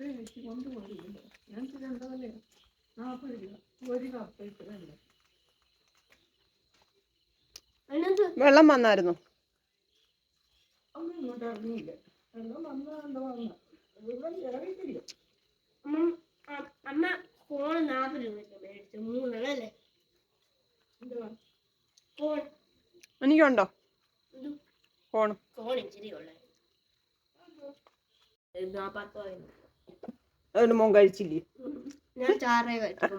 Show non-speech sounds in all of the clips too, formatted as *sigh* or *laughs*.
കപ്പ വെച്ച് കൊണ്ടുപോയില്ല ഞാൻ എന്താ നാൽപ്പത് രൂപ. ഒരു കപ്പ ഇത്രയല്ല വെള്ളം വന്നായിരുന്നു. ഒന്നും ഇങ്ങോട്ട് ഇറങ്ങിയില്ല. വെള്ളം വന്നതാണ്ട് വന്ന? വെള്ളം ഇറങ്ങിയിട്ടില്ല. അമ്മ അമ്മ ഫോൺ നാൽപ്പത് രൂപ മേടിച്ചു. മൂന്നെണ്ണം അല്ലേ? എന്തുവാ? ഫോൺ. എനിക്കുണ്ടോ? Phone phone. ഫോൺ ഇച്ചിരി ഉള്ളു പത്തോ അതുകൊണ്ട് മോൻ കഴിച്ചില്ലേ? ഞാൻ ചാറേ കഴിച്ചു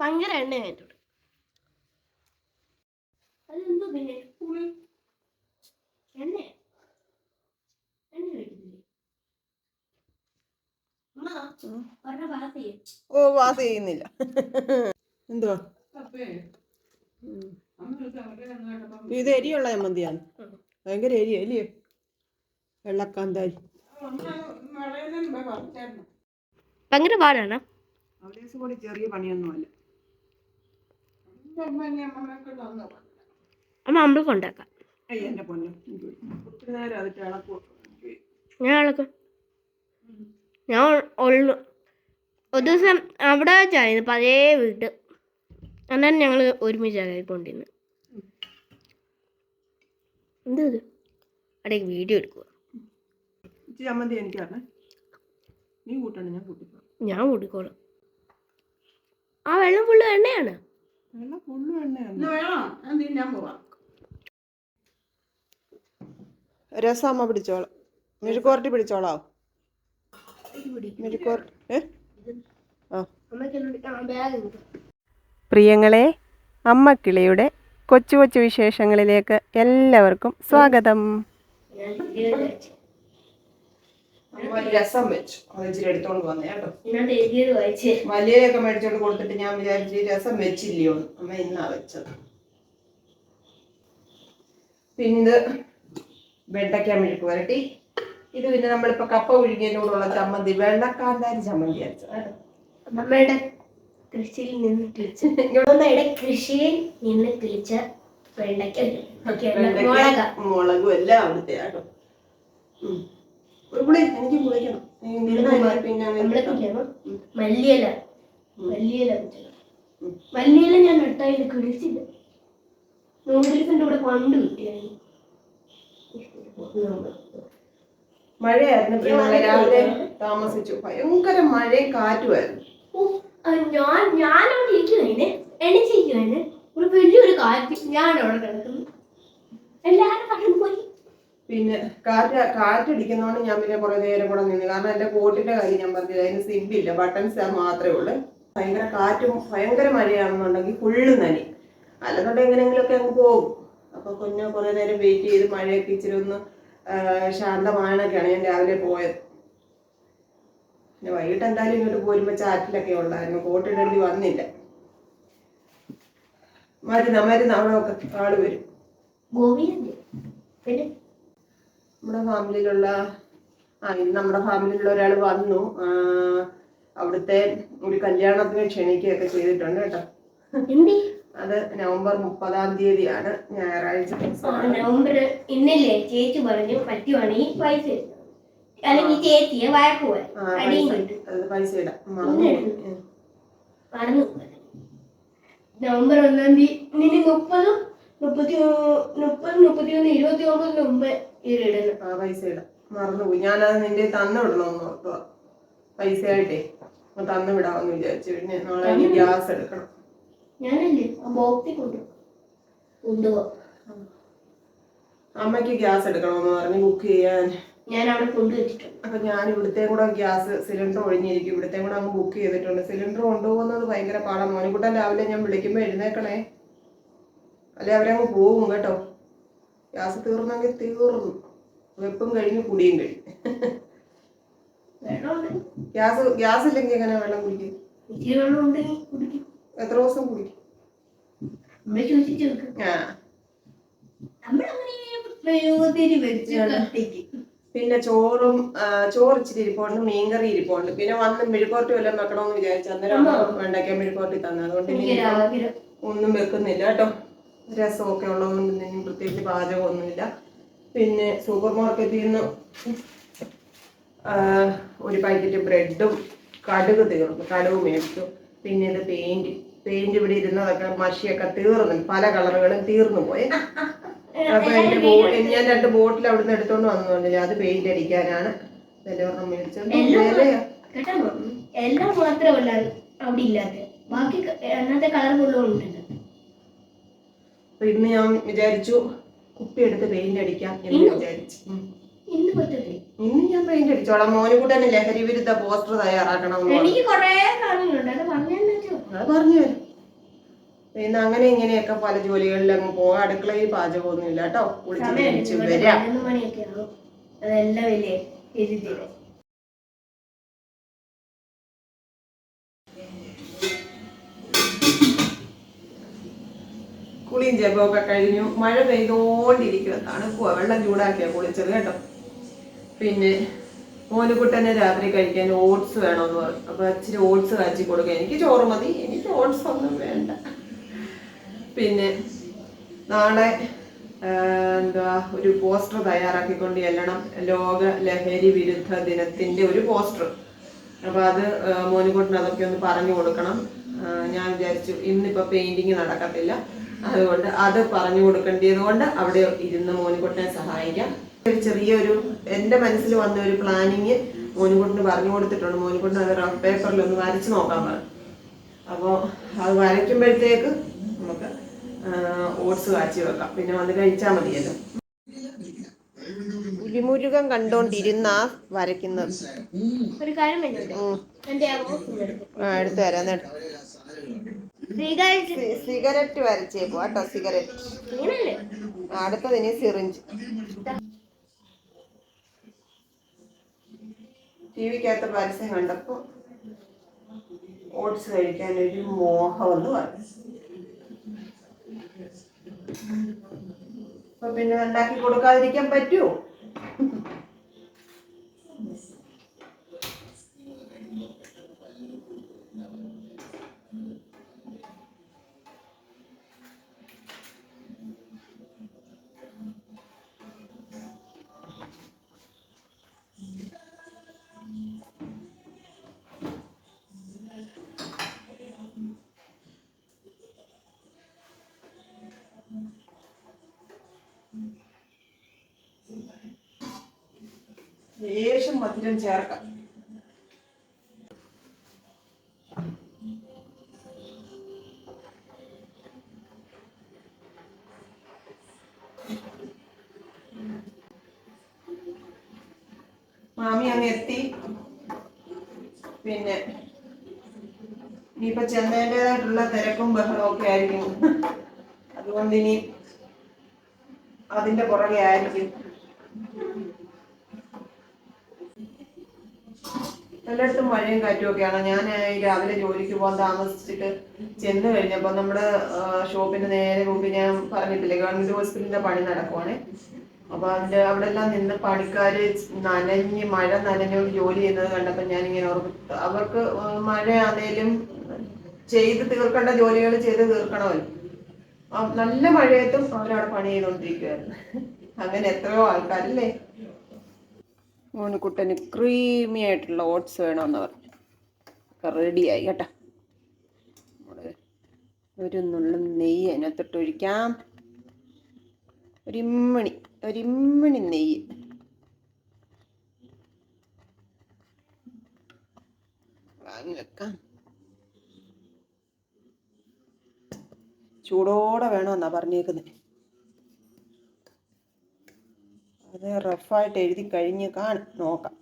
ഭയങ്കര എണ്ണ കഴിച്ചിട്ടുണ്ട് അതെന്തോ പിന്നെ എണ്ണ ഓ വാസ് ചെയ്യുന്നില്ല. എന്തുവാ? ഇത് എരിയുള്ള ചമ്മന്തിയാണ്. ഭയങ്കര എരിയല്ലേ അല്ലയോ വെള്ളക്കാന്താരി. ഭയങ്കര പാടാണ്. ചെറിയ പണിയൊന്നുമല്ല. അമ്മ അമ്പലം കൊണ്ടാക്കാം. ഞാൻ ഇളക്കും. ഞാൻ ഉള്ളു. ഒരു ദിവസം അവിടെ വെച്ചായിരുന്നു പഴയ വീട്ട് അന്നേരം ഞങ്ങൾ ഒരുമിച്ചാണ് കൊണ്ടിരുന്നത് എന്ത് ഇത്? അവിടേക്ക് വീഡിയോ എടുക്കുക ചമ്മന്തി എനിക്കാണ്. നീ കൂട്ടണം ഞാൻ കൂട്ടിക്കോളാം. ഞാൻ കൂട്ടിക്കോളാം. ആ വെള്ളം ഫുള്ള് എണ്ണയാണ്. വെള്ളം ഫുള്ള് എണ്ണയാണ്. ഞാൻ പോവാം. രസം അമ്മ പിടിച്ചോളാം. മെഴുക്കുവരട്ടി പിടിച്ചോളാം മെഴുക്കുവരട്ടി അമ്മ ആ. പ്രിയങ്ങളെ അമ്മക്കിളിയുടെ കൊച്ചു കൊച്ചു വിശേഷങ്ങളിലേക്ക് എല്ലാവർക്കും സ്വാഗതം. രസം വെച്ചു. അത് ഇച്ചിരി എടുത്തോണ്ട് വന്നേ കേട്ടോ. മല്ലിയിലൊക്കെ മേടിച്ചോണ്ട് കൊടുത്തിട്ട് ഞാൻ വിചാരിച്ചു രസം വെച്ചില്ലയോ അമ്മ ഇന്നാ വെച്ചത്. പിന്നെ ഇത് വെണ്ടയ്ക്ക മെഴുക്ക് വരട്ടി. ഇത് പിന്നെ നമ്മളിപ്പോ കപ്പ ഒഴുകിയതിനോടുള്ള ചമ്മന്തി വെള്ളക്കാന്താരി ചമ്മന്തി അരച്ചത് കേട്ടോ. അമ്മയുടെ കൃഷിയിൽ നിന്ന് കിളിച്ച അമ്മയുടെ കൃഷിയിൽ നിന്ന് കിളിച്ച വെണ്ടയ്ക്ക. മുളക. എല്ലാം അവിടുത്തെ കേട്ടോ. എനിക്ക് പിന്നെ മല്ലിയില. മല്ലിയില കുടിക്കണം മല്ലിയില ഞാൻ നട്ടായിട്ട് കിളിച്ചില്ല. നൂഡിൽസിന്റെ കൂടെ പണ്ട് കിട്ടിയായിരുന്നു. മഴയായിരുന്നു. രാവിലെ താമസിച്ചു. ഭയങ്കര മഴയും കാറ്റുമായിരുന്നു. ഞാൻ ഞാൻ അവിടെ ഇരിക്കുവാണ് എണിച്ചിരിക്കുവാണ് ഒരു വലിയൊരു കാറ്റ്. ഞാൻ അവിടെ കിടക്കുന്നു. എല്ലാരും പറഞ്ഞു പോയി. പിന്നെ കാറ്റ് കാറ്റടിക്കുന്നതുകൊണ്ട് ഞാൻ പിന്നെ കുറെ നേരം കൂടെ നിന്നു. കാരണം എന്റെ കോട്ടിന്റെ കാര്യം ഞാൻ പറഞ്ഞില്ല അതിന് സിബില്ല ബട്ടൺസ് മാത്രമേ ഉള്ളൂ. ഭയങ്കര കാറ്റും ഭയങ്കര മഴയാണെന്നുണ്ടെങ്കിൽ ഫുള്ള് നനി അല്ലെന്നുണ്ടെങ്കിൽ എങ്ങനെയെങ്കിലുമൊക്കെ അങ്ങ് പോകും. അപ്പോൾ കുഞ്ഞ് കുറേ നേരം വെയിറ്റ് ചെയ്ത് മഴയൊക്കെ ഇച്ചിരി ഒന്ന് ശാന്തമായണൊക്കെയാണ് ഞാൻ രാവിലെ പോയത്. പിന്നെ വൈകിട്ട് എന്തായാലും ഇങ്ങോട്ട് പോരുമ്പോ ചാറ്റിലൊക്കെ ഉണ്ടായിരുന്നു കോട്ടിടേണ്ടി വന്നില്ല. മരുന്ന് മരുന്ന് അവിടെ ഒക്കെ ആൾ വരും. പിന്നെ നമ്മുടെ ഫാമിലിയിലുള്ള ആ ഇന്ന് നമ്മുടെ ഫാമിലിയിലുള്ള ഒരാൾ വന്നു. അവിടുത്തെ ഒരു കല്യാണത്തിന് ക്ഷണിക്കുകയൊക്കെ ചെയ്തിട്ടുണ്ട് കേട്ടോ. അത് നവംബർ മുപ്പതാം തീയതിയാണ് ഞായറാഴ്ച നവംബർ ഇന്നല്ലേ? ചേച്ചി പറഞ്ഞു പറ്റുവാണെങ്കിൽ പൈസ. അല്ലെങ്കിൽ ചേച്ചിയെ വഴക്ക് പൈസ ഇടാം. നവംബർ ഒന്നാം തീയതി. മുപ്പതും മുപ്പത്തി മുപ്പത് മുപ്പത്തിയൊന്ന് ഇരുപത്തി ഒമ്പതിന് മുമ്പ് ഇടണം ആ പൈസ ഇടാം മറന്നുപോയി. ഞാനത് നിന്റെ തന്നു വിടണമെന്ന് ഓർത്തുക പൈസ ആയിട്ടേ തന്നു വിടാമെന്ന് വിചാരിച്ചു. പിന്നെ നാളെ ഇനി ഗ്യാസ് എടുക്കണം. ഞാനല്ലേ ആ ബോക്സിൽ കൊണ്ടു കൊണ്ടുപോവാം അമ്മയ്ക്ക് ഗ്യാസ് എടുക്കണമെന്ന് പറഞ്ഞ് ബുക്ക് ചെയ്യാൻ. ഞാൻ അവിടെ കൊണ്ടുവച്ചിട്ടുണ്ട് അപ്പൊ ഞാൻ ഇവിടുത്തെ കൂടെ ഗ്യാസ് സിലിണ്ടർ ഒഴിഞ്ഞിരിക്കും. ഇവിടുത്തെ കൂടെ അങ്ങ് ബുക്ക് ചെയ്തിട്ടുണ്ട്. സിലിണ്ടർ കൊണ്ടുപോകുന്നത് ഭയങ്കര പാടാണ് മോനിക്കുട്ടൻ രാവിലെ ഞാൻ വിളിക്കുമ്പോൾ എഴുന്നേക്കണേ. അല്ലെ അവരങ്ങ് പോകും കേട്ടോ. ഗ്യാസ് തീർന്നെങ്കിൽ തീർന്നു. വെപ്പും കഴിഞ്ഞ് കുടിയും കഴിഞ്ഞു. ഗ്യാസ് ഗ്യാസ് ഇല്ലെങ്കിൽ എങ്ങനെ വെള്ളം കുടിക്കും? എത്ര ദിവസം കുടിക്കും? പിന്നെ ചോറും ചോറ് ഇച്ചിരി ഇരിപ്പുണ്ട് മീൻകറി ഇരിപ്പുണ്ട്. പിന്നെ വന്ന് മെഴുക്കോട്ടി വല്ലതും വെക്കണമെന്ന് വിചാരിച്ചു അന്നേരം വെണ്ടയ്ക്ക മെഴുക്കോട്ടി തന്നെ. അതുകൊണ്ട് ഒന്നും വെക്കുന്നില്ല കേട്ടോ. രസമൊക്കെ ഉള്ളതുകൊണ്ട് ഇനി പ്രത്യേകിച്ച് പാചകമൊന്നുമില്ല. പിന്നെ സൂപ്പർ മാർക്കറ്റിൽ നിന്ന് ഒരു പാക്കറ്റ് ബ്രെഡും കടുക് തീർന്നു. കടുക് മേടിച്ചു. പിന്നെ ഇത് പെയിന്റ് പെയിന്റ് ഇവിടെ ഇരുന്നതൊക്കെ മഷിയൊക്കെ തീർന്നു. പല കളറുകളും തീർന്നു പോയി. അപ്പൊ എന്റെ ഞാൻ രണ്ട് ബോട്ടിൽ അവിടുന്ന് എടുത്തോണ്ട് വന്നതുകൊണ്ടില്ല അത് പെയിന്റ് അടിക്കാനാണ്. എല്ലാവർക്കും ഒരെണ്ണം മേടിച്ചത് എല്ലാം മാത്രമല്ല അവിടെ ഇല്ലാത്ത. ബാക്കി അന്നത്തെ കളർ മുഴുവൻ അപ്പൊ ഇന്ന് ഞാൻ വിചാരിച്ചു കുപ്പി എടുത്ത് പെയിന്റ് അടിക്കാം എന്ന് ഇന്നോ? വിചാരിച്ചു. ഇന്ന് ഇന്ന് ഞാൻ പെയിന്റ് അടിച്ചോളാം. മോന് കൂടെ തന്നെ ലഹരി വിരുദ്ധ പോസ്റ്റർ തയ്യാറാക്കണമെന്ന് പറഞ്ഞു. എനിക്ക് അത് പറഞ്ഞു പിന്നെ അങ്ങനെ ഇങ്ങനെയൊക്കെ പല ജോലികളിൽ അങ്ങ് പോകാം അടുക്കളയിൽ പാചകമൊന്നും ഇല്ല കേട്ടോ. കുളിച്ചു വരാം. കുളിയും ജപമൊക്കെ കഴിഞ്ഞു. മഴ പെയ്തോണ്ടിരിക്കുക തണുക്കുക വെള്ളം ചൂടാക്കിയാ കുളിച്ചത് കേട്ടോ. പിന്നെ മോനുകുട്ടനെ രാത്രി കഴിക്കാൻ ഓട്സ് വേണമെന്ന് പറഞ്ഞു. അപ്പൊ ഇച്ചിരി ഓട്സ് കാച്ചി കൊടുക്കുക എനിക്ക് ചോറ് മതി. എനിക്ക് ഓട്സ് ഒന്നും വേണ്ട. പിന്നെ നാളെ എന്താ ഒരു പോസ്റ്റർ തയ്യാറാക്കിക്കൊണ്ട് ചെല്ലണം. ലോക ലഹരി വിരുദ്ധ ദിനത്തിന്റെ ഒരു പോസ്റ്റർ. അപ്പൊ അത് മോനുകുട്ടൻ അതൊക്കെ ഒന്ന് പറഞ്ഞു കൊടുക്കണം. ഞാൻ വിചാരിച്ചു ഇന്നിപ്പോ പെയിന്റിങ് നടക്കത്തില്ല. അതുകൊണ്ട് അത് പറഞ്ഞു കൊടുക്കേണ്ടത് കൊണ്ട് അവിടെ ഇരുന്ന് മോനുകുട്ടനെ സഹായിക്കാം. ഒരു ചെറിയൊരു എന്റെ മനസ്സിൽ വന്ന ഒരു പ്ലാനിങ് മോനുകുട്ടിന് പറഞ്ഞു കൊടുത്തിട്ടുണ്ട്. മോനുകുട്ടൻ അത് റഫ് പേപ്പറിൽ ഒന്ന് വരച്ച് നോക്കാൻ പറഞ്ഞു. അപ്പോൾ അത് വരയ്ക്കുമ്പോഴത്തേക്ക് നമുക്ക് ഓട്സ് കാച്ചി വെക്കാം. പിന്നെ വന്ന് കഴിച്ചാൽ മതിയല്ലോ. പുലിമുരുകൻ കണ്ടോണ്ടിരുന്ന വരയ്ക്കുന്നത്. എടുത്തു തരാം സിഗരറ്റ് വരച്ചേ കേട്ടോ സിഗരറ്റ്. അടുത്തത് ഇനി സിറിഞ്ച്. ടി വിക്കകത്ത് പരസ്യം കണ്ടപ്പോൾ ഓട്സ് കഴിക്കാൻ ഒരു മോഹം എന്ന് പറഞ്ഞു. അപ്പൊ പിന്നെ ഉണ്ടാക്കി കൊടുക്കാതിരിക്കാൻ പറ്റുമോ ലേശം മധുരം ചേർക്കാം. മാമി അങ്ങ് എത്തി. പിന്നെ ഇനിയിപ്പോ ചെന്നതിന്റെതായിട്ടുള്ള തിരക്കും ബഹളവും ഒക്കെ ആയിരിക്കും. അതുകൊണ്ട് ഇനി അതിന്റെ പുറകെ ആയിരിക്കും. എല്ലായിടത്തും മഴയും കാറ്റും ഒക്കെയാണ്. ഞാൻ രാവിലെ ജോലിക്ക് പോകാൻ താമസിച്ചിട്ട് ചെന്ന് കഴിഞ്ഞപ്പോൾ നമ്മുടെ ഷോപ്പിന്റെ നേരെ മുമ്പ് ഞാൻ പറഞ്ഞിട്ടില്ലേ ഗവൺമെന്റ് ഹോസ്പിറ്റലിന്റെ പണി നടക്കുവാണേ. അപ്പൊ അതിന്റെ അവിടെ എല്ലാം നിന്ന് പണിക്കാര് നനഞ്ഞ് മഴ നനഞ്ഞു ജോലി ചെയ്യുന്നത് കണ്ടപ്പോൾ ഞാൻ ഇങ്ങനെ ഓർമ്മ അവർക്ക് മഴയാണേലും ചെയ്ത് തീർക്കേണ്ട ജോലികൾ ചെയ്ത് തീർക്കണമല്ലോ. നല്ല മഴയത്തും അവരവിടെ പണി ചെയ്തുകൊണ്ടിരിക്കുവായിരുന്നു. അങ്ങനെ എത്രയോ ആൾക്കാരല്ലേ? മോനുകുട്ടന് ക്രീമി ആയിട്ടുള്ള ഓട്സ് വേണമെന്ന് പറഞ്ഞു. റെഡിയായി കേട്ടോ. നമ്മൾ ഒരു നുള്ളു നെയ്യ് അതിനകത്തോട്ട് ഒഴിക്കാം. ഒരിമ്മണി ഒരിമ്മണി നെയ്യ്. വാങ്ങി ചൂടോടെ വേണമെന്നാ പറഞ്ഞേക്കുന്നത് അത് റഫായിട്ട് എഴുതി കഴിഞ്ഞ് കാണും നോക്കാം.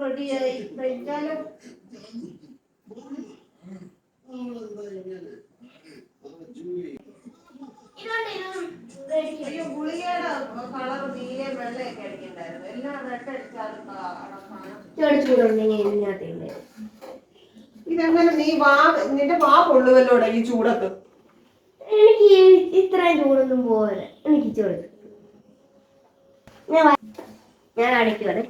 റെഡിയായി. കഴിച്ചാലോ അയ്യോ ഗുളികയുടെ കളർ നീല വെള്ളയൊക്കെ അടിക്കണ്ടായിരുന്നു എല്ലാം റെഡ് അടിച്ചാലും ഇതെങ്ങനെ നീ വാ നിന്റെ വാ പൊള്ളുവല്ലോടെ ഈ ചൂടത്ത് എനിക്ക് ഇത്രയും ചൂടൊന്നും പോരാ എനിക്ക് ചൂട് ഞാൻ വ- ഞാൻ അടയ്ക്കുവാണ്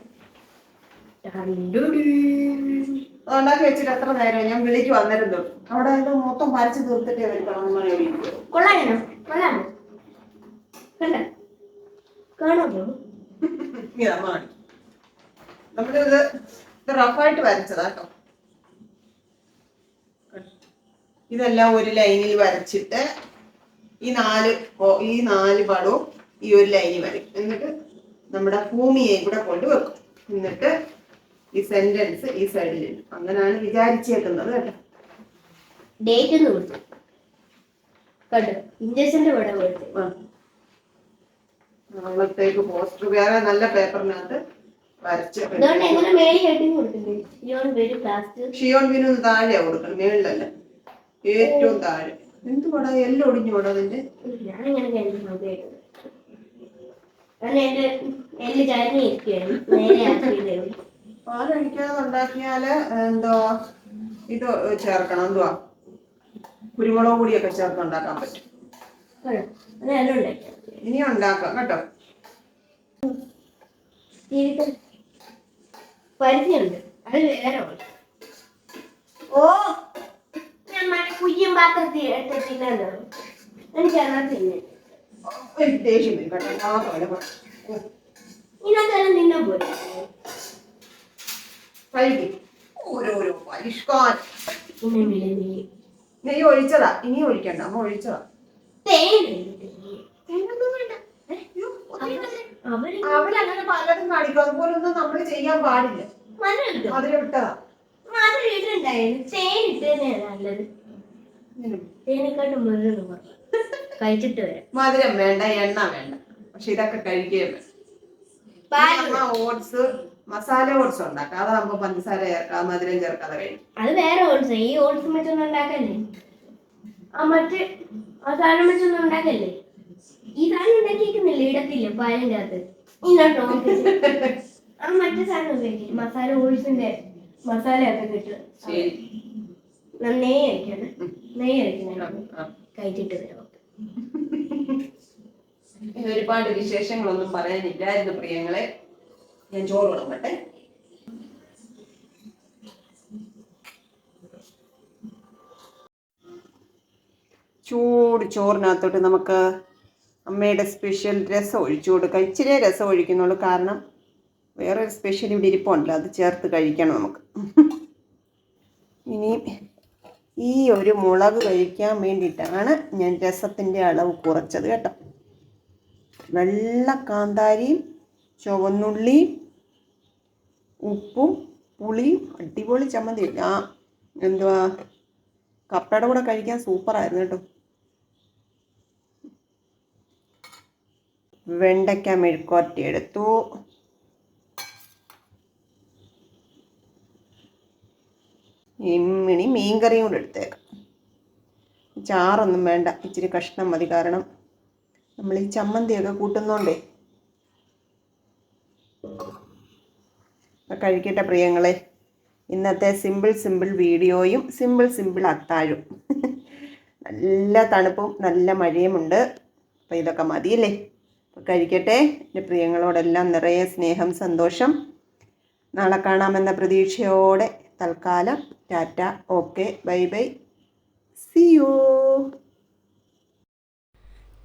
ഉണ്ടാക്കി വെച്ചിട്ട് എത്ര നേരം ഞാൻ വിളിക്ക് വന്നിരുന്നു. അവിടെ *laughs* ഇത് മൊത്തം വരച്ച് തീർത്തിട്ടേ വരുത്തണം. കൊള്ളാനോ കണ്ട? കാണാമോ നമ്മളിത് റഫായിട്ട് വരച്ചതാ കേട്ടോ ഇതെല്ലാം ഒരു ലൈനിൽ വരച്ചിട്ട് ഈ നാല് ഈ നാല് പടവും ഈ ഒരു ലൈനിൽ വരയ്ക്കും. എന്നിട്ട് നമ്മുടെ ഭൂമിയെ ഇവിടെ കൊണ്ടുവെക്കും എന്നിട്ട് ഈ സെന്റൻസ് ഈ സൈഡിൽ അങ്ങനെയാണ് വിചാരിച്ചേക്കുന്നത് കേട്ടോ. ഡേറ്റ് ഒന്ന് കൊടുത്തു. കണ്ടോ? ഇഞ്ചക്ഷന്റെ പടം കൊടുത്തു. നാളത്തേക്ക് പോസ്റ്റർ വേറെ നല്ല പേപ്പറിനകത്ത് വരച്ചു ഷിയോൺ ബിനു താഴെയാ കൊടുക്കണം മേളിലല്ല. ഏറ്റവും താഴെ. എന്ത് പടാ എല്ലാം ഒടിഞ്ഞു പോടാ അതിന്റെ. പാലൊഴിക്കാതെ ഉണ്ടാക്കിയാൽ എന്തോ? ഇത് ചേർക്കണം. എന്തുവാ? കുരുമുളക് പൊടിയൊക്കെ ചേർത്ത് ഉണ്ടാക്കാൻ പറ്റും. ഇനി ഉണ്ടാക്കാം. കേട്ടോ? പരിചയമുണ്ട്. അത് വേറെ. ഓ കുയ്യും പാത്രത്തിൽ എടുത്ത് തിന്നാൻ എനിക്ക് അതിനകത്ത് തിന്നെ ദേഷ്യം വരും കേട്ടോ. മാത്രം വില ഇതിനകത്തെല്ലാം തിന്നാൻ പോലെ. കഴിക്ക് ഓരോരോ നെയ്യ് ഒഴിച്ചതാ. ഇനി ഒഴിക്കണ്ട. അമ്മ ഒഴിച്ചതാ. അവരങ്ങനെ പലരും കാണിക്കും. അതുപോലൊന്നും നമ്മൾ ചെയ്യാൻ പാടില്ല. മധുരം വിട്ടതാ മധുരം ഇട്ടതാ. ഇട്ടുണ്ടായിരുന്നു തേൻ ഇട്ടതന്നെയാണ് നല്ലത്. തേനെക്കാട്ടും മധുരം കുറവ് കഴിച്ചിട്ട് വരാം. മധുരം വേണ്ട എണ്ണ വേണ്ട. പക്ഷെ ഇതൊക്കെ കഴിക്കുകയും വേണം. ഓട്സ് മസാല ഓട്സ് ഉണ്ടാക്കാം. അതാകുമ്പോ പഞ്ചസാര ചേർക്കാം മധുരം ചേർക്കാതെ കഴിക്കും അത് വേറെ ഓട്സ്. ഈ ഓട്സ് മറ്റൊന്നും ഉണ്ടാക്കല്ലേ? ആ മറ്റേ ആ സാധനം വെച്ചൊന്നും ഉണ്ടാക്കല്ലേ? ഈ സാധനം ഉണ്ടാക്കിയേക്കുന്നില്ല? ഇടത്തില്ല പാലിന്റെ അകത്ത്. ഇന്നോട്ടോ ആ മറ്റേ സാധനം ഉപയോഗിക്കും. മസാല ഓട്സിന്റെ മസാല ഒക്കെ കിട്ടും നെയ്യ് കഴിക്കണം നെയ്യ് വരാം ഇനി ഒരുപാട് വിശേഷങ്ങളൊന്നും പറയാനില്ലായിരുന്നു പ്രിയങ്ങളെ. ഞാൻ ചോറ് വിളമ്പട്ടെ ചൂട് ചോറിനകത്തോട്ട് നമുക്ക് അമ്മയുടെ സ്പെഷ്യൽ രസം ഒഴിച്ചു കൊടുക്കാം. ഇച്ചിരി രസം ഒഴിക്കുന്നുള്ളൂ. കാരണം വേറെ ഒരു സ്പെഷ്യൽ ഇവിടെ ഇരിപ്പുണ്ടല്ലോ അത് ചേർത്ത് കഴിക്കണം നമുക്ക്. ഇനി ഈ ഒരു മുളക് കഴിക്കാൻ വേണ്ടിയിട്ടാണ് ഞാൻ രസത്തിന്റെ അളവ് കുറച്ചത് കേട്ടോ. വെള്ള കാന്താരിയും ചുവന്നുള്ളിയും ഉപ്പും പുളിയും അടിപൊളി ചമ്മന്തി. ആ എന്തുവാ? കപ്പയുടെ കൂടെ കഴിക്കാൻ സൂപ്പറായിരുന്നു കേട്ടോ. വെണ്ടയ്ക്ക മെഴുക്കുവരട്ടി എടുത്തു. ഇമ്മിണി മീൻകറിയും കൂടെ എടുത്തേക്കാം. ചാറൊന്നും വേണ്ട ഇച്ചിരി കഷ്ണം മതി. കാരണം നമ്മൾ ഈ ചമ്മന്തിയൊക്കെ കൂട്ടുന്നോണ്ടേ. കഴിക്കട്ടെ പ്രിയങ്ങളെ. ഇന്നത്തെ സിമ്പിൾ സിമ്പിൾ വീഡിയോയും സിമ്പിൾ സിമ്പിൾ അത്താഴും. നല്ല തണുപ്പും നല്ല മഴയുമുണ്ട് അപ്പോൾ ഇതൊക്കെ മതിയല്ലേ? അപ്പോൾ കഴിക്കട്ടെ. എന്റെ പ്രിയങ്ങളോടെല്ലാം നിറയെ സ്നേഹം സന്തോഷം. നാളെ കാണാമെന്ന പ്രതീക്ഷയോടെ തൽക്കാലം tata. Okay bye bye. See you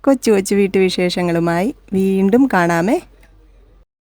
കൊച്ചു കൊച്ചു വീട്ടുവിശേഷങ്ങളുമായി വീണ്ടും കാണാമേ.